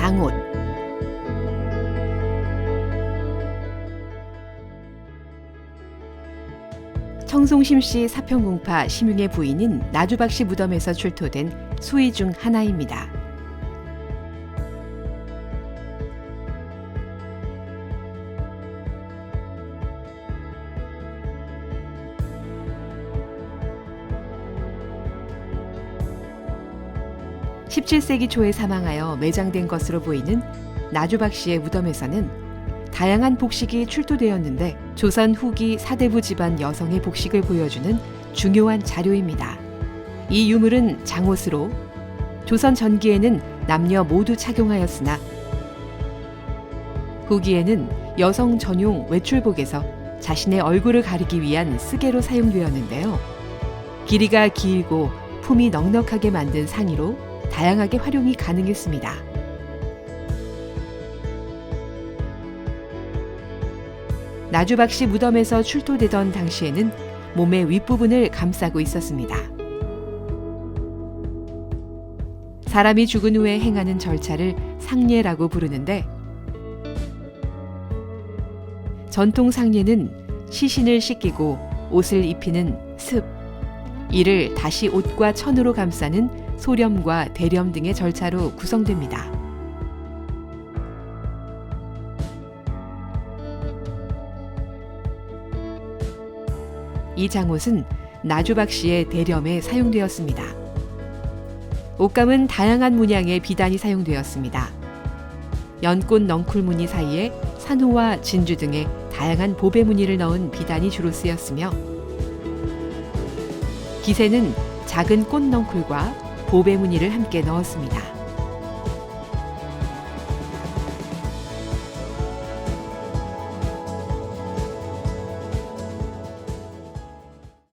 장옷. 청송심 씨 사평공파 심융의 부인인 나주박 씨 무덤에서 출토된 수의 중 하나입니다. (17세기) 초에 사망하여 매장된 것으로 보이는 나주박 씨의 무덤에서는 다양한 복식이 출토되었는데 조선 후기 사대부 집안 여성의 복식을 보여주는 중요한 자료입니다. 이 유물은 장옷으로 조선 전기에는 남녀 모두 착용하였으나 후기에는 여성 전용 외출복에서 자신의 얼굴을 가리기 위한 쓰개로 사용되었는데요. 길이가 길고 품이 넉넉하게 만든 상의로 다양하게 활용이 가능했습니다. 나주박 씨 무덤에서 출토되던 당시에는 몸의 윗부분을 감싸고 있었습니다. 사람이 죽은 후에 행하는 절차를 상례라고 부르는데 전통 상례는 시신을 씻기고 옷을 입히는 습, 이를 다시 옷과 천으로 감싸는 소렴과 대렴 등의 절차로 구성됩니다. 이 장옷은 나주박 씨의 대렴에 사용되었습니다. 옷감은 다양한 문양의 비단이 사용되었습니다. 연꽃 넝쿨 무늬 사이에 산호와 진주 등의 다양한 보배 무늬를 넣은 비단이 주로 쓰였으며 기세는 작은 꽃 넝쿨과 보배 무늬를 함께 넣었습니다.